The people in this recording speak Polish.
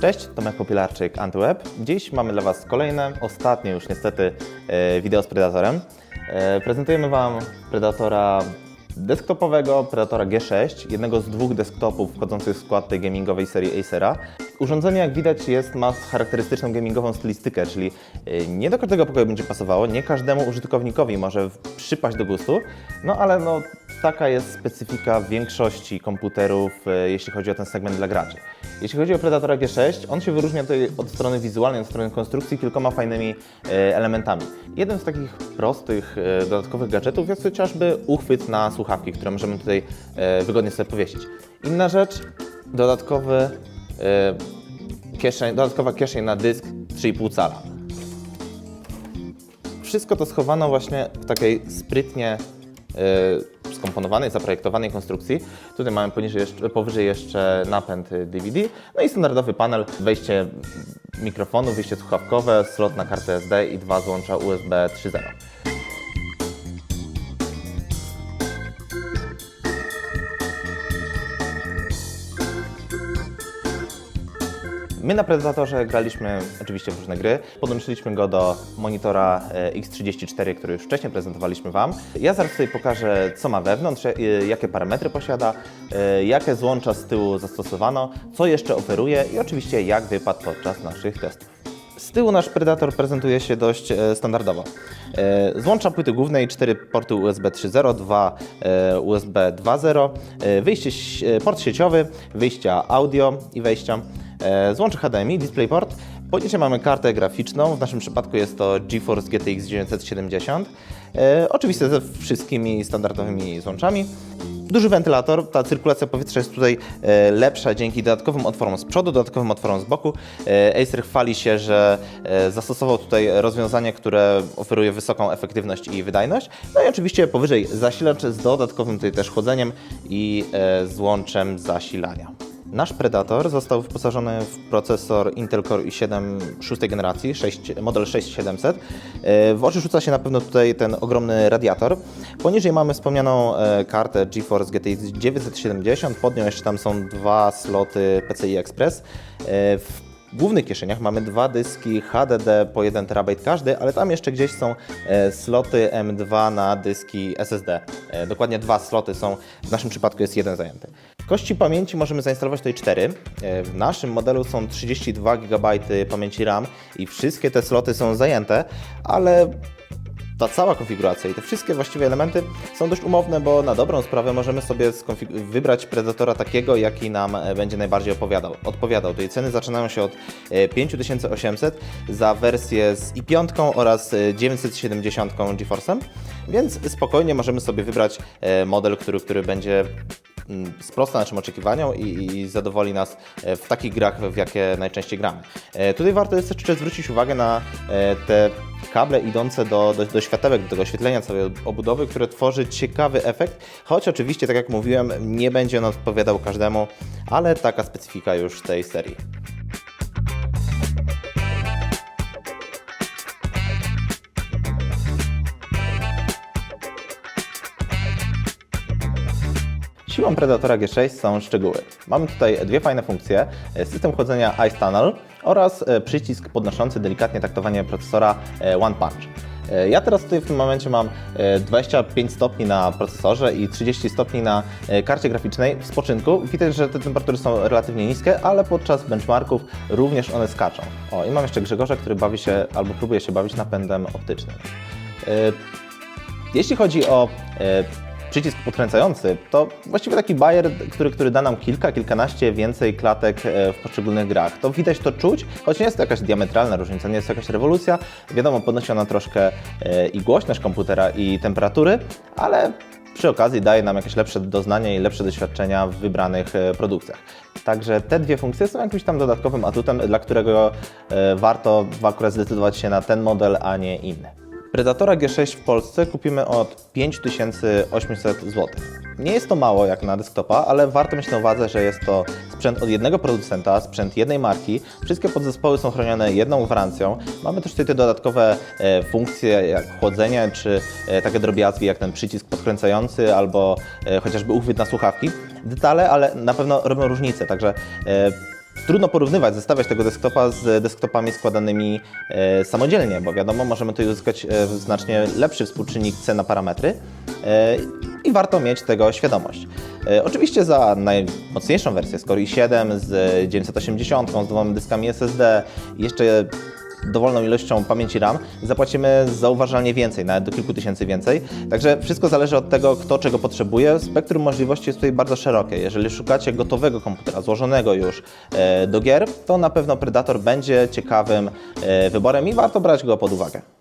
Cześć, Tomek Popilarczyk, Antyweb. Dziś mamy dla Was kolejne, ostatnie już niestety e, wideo z Predatorem. E, Prezentujemy Wam Predatora desktopowego, Predatora G6, jednego z dwóch desktopów wchodzących w skład tej gamingowej serii Acera. Urządzenie, jak widać, jest, ma charakterystyczną gamingową stylistykę, czyli e, nie do każdego pokoju będzie pasowało, nie każdemu użytkownikowi może przypaść do gustu, no ale no, taka jest specyfika większości komputerów, e, jeśli chodzi o ten segment dla graczy. Jeśli chodzi o Predatora G6, on się wyróżnia tutaj od strony wizualnej, od strony konstrukcji kilkoma fajnymi e, elementami. Jeden z takich prostych, e, dodatkowych gadżetów jest chociażby uchwyt na słuchawki, które możemy tutaj wygodnie sobie powiesić. Inna rzecz, dodatkowy kieszeń, dodatkowa kieszeń na dysk 3,5 cala. Wszystko to schowano właśnie w takiej sprytnie skomponowanej, zaprojektowanej konstrukcji. Tutaj mamy poniżej jeszcze, powyżej jeszcze napęd y, DVD, no i standardowy panel, wejście mikrofonu, wyjście słuchawkowe, slot na kartę SD i dwa złącza USB 3.0. My na Predatorze graliśmy oczywiście w różne gry. Podłączyliśmy go do monitora e, X34, który już wcześniej prezentowaliśmy Wam. Ja zaraz tutaj pokażę, co ma wewnątrz, e, jakie parametry posiada, e, jakie złącza z tyłu zastosowano, co jeszcze oferuje i oczywiście jak wypadł podczas naszych testów. Z tyłu nasz Predator prezentuje się dość standardowo. Złącza płyty głównej, 4 porty USB 3.0, 2 e, USB 2.0, e, wyjście, port sieciowy, wyjścia audio i wejścia, złącze HDMI, DisplayPort. Poniżej mamy kartę graficzną, w naszym przypadku jest to GeForce GTX 970. E, Oczywiście ze wszystkimi standardowymi złączami. Duży wentylator, ta cyrkulacja powietrza jest tutaj e, lepsza dzięki dodatkowym otworom z przodu, dodatkowym otworom z boku. E, Acer chwali się, że e, zastosował tutaj rozwiązanie, które oferuje wysoką efektywność i wydajność. No i oczywiście powyżej zasilacz z dodatkowym tutaj też chłodzeniem i e, złączem zasilania. Nasz Predator został wyposażony w procesor Intel Core i7 szóstej generacji, 6, model 6700. E, W oczy rzuca się na pewno tutaj ten ogromny radiator. Poniżej mamy wspomnianą e, kartę GeForce GTX 970, pod nią jeszcze tam są dwa sloty PCI Express. E, W głównych kieszeniach mamy dwa dyski HDD po 1 TB każdy, ale tam jeszcze gdzieś są sloty M2 na dyski SSD. Dokładnie dwa sloty są, w naszym przypadku jest jeden zajęty. Kości pamięci możemy zainstalować tutaj 4. E, w naszym modelu są 32 GB pamięci RAM i wszystkie te sloty są zajęte, ale ta cała konfiguracja i te wszystkie właściwe elementy są dość umowne, bo na dobrą sprawę możemy sobie wybrać Predatora takiego, jaki nam e, będzie najbardziej opowiadał, odpowiadał. Tej ceny zaczynają się od e, 5800 za wersję z i5 oraz e, 970 GeForce'em, więc spokojnie możemy sobie wybrać e, model, który, który będzie sprosta naszym oczekiwaniom i, i zadowoli nas e, w takich grach, w jakie najczęściej gramy. E, Tutaj warto jest jeszcze zwrócić uwagę na e, te kable idące do, do, do światełek, do tego oświetlenia całej obudowy, które tworzy ciekawy efekt, choć oczywiście, tak jak mówiłem, nie będzie on odpowiadał każdemu, ale taka specyfika już tej serii. Siłą Predatora G6 są szczegóły. Mamy tutaj dwie fajne funkcje, e, system chłodzenia Ice Tunnel oraz e, przycisk podnoszący delikatnie taktowanie procesora e, One Punch. Ja teraz tutaj w tym momencie mam e, 25 stopni na procesorze i 30 stopni na karcie graficznej w spoczynku. Widać, że te temperatury są relatywnie niskie, ale podczas benchmarków również one skaczą. O, i mam jeszcze Grzegorza, który bawi się albo próbuje się bawić napędem optycznym. Jeśli chodzi o przycisk podkręcający, to właściwie taki bajer, który, który da nam kilka, kilkanaście więcej klatek e, w poszczególnych grach. To widać, to czuć, choć nie jest to jakaś diametralna różnica, nie jest to jakaś rewolucja. Wiadomo, podnosi ona troszkę e, i głośność komputera, i temperatury, ale przy okazji daje nam jakieś lepsze doznanie i lepsze doświadczenia w wybranych e, produkcjach. Także te dwie funkcje są jakimś tam dodatkowym atutem, dla którego warto akurat zdecydować się na ten model, a nie inny. Predatora G6 w Polsce kupimy od 5800 zł. Nie jest to mało jak na desktopa, ale warto mieć na uwadze, że jest to sprzęt od jednego producenta, sprzęt jednej marki. Wszystkie podzespoły są chronione jedną gwarancją. Mamy też tutaj te dodatkowe e, funkcje jak chłodzenie, czy e, takie drobiazgi jak ten przycisk podkręcający albo e, chociażby uchwyt na słuchawki. Detale, ale na pewno robią różnicę, także trudno porównywać, zestawiać tego desktopa z desktopami składanymi e, samodzielnie, bo wiadomo, możemy tu uzyskać e, znacznie lepszy współczynnik C na parametry e, i warto mieć tego świadomość. E, oczywiście za najmocniejszą wersję Core i7 z 980, z dwoma dyskami SSD, jeszcze dowolną ilością pamięci RAM, zapłacimy zauważalnie więcej, nawet do kilku tysięcy więcej. Także wszystko zależy od tego, kto czego potrzebuje. Spektrum możliwości jest tutaj bardzo szerokie. Jeżeli szukacie gotowego komputera, złożonego już e, do gier, to na pewno Predator będzie ciekawym e, wyborem i warto brać go pod uwagę.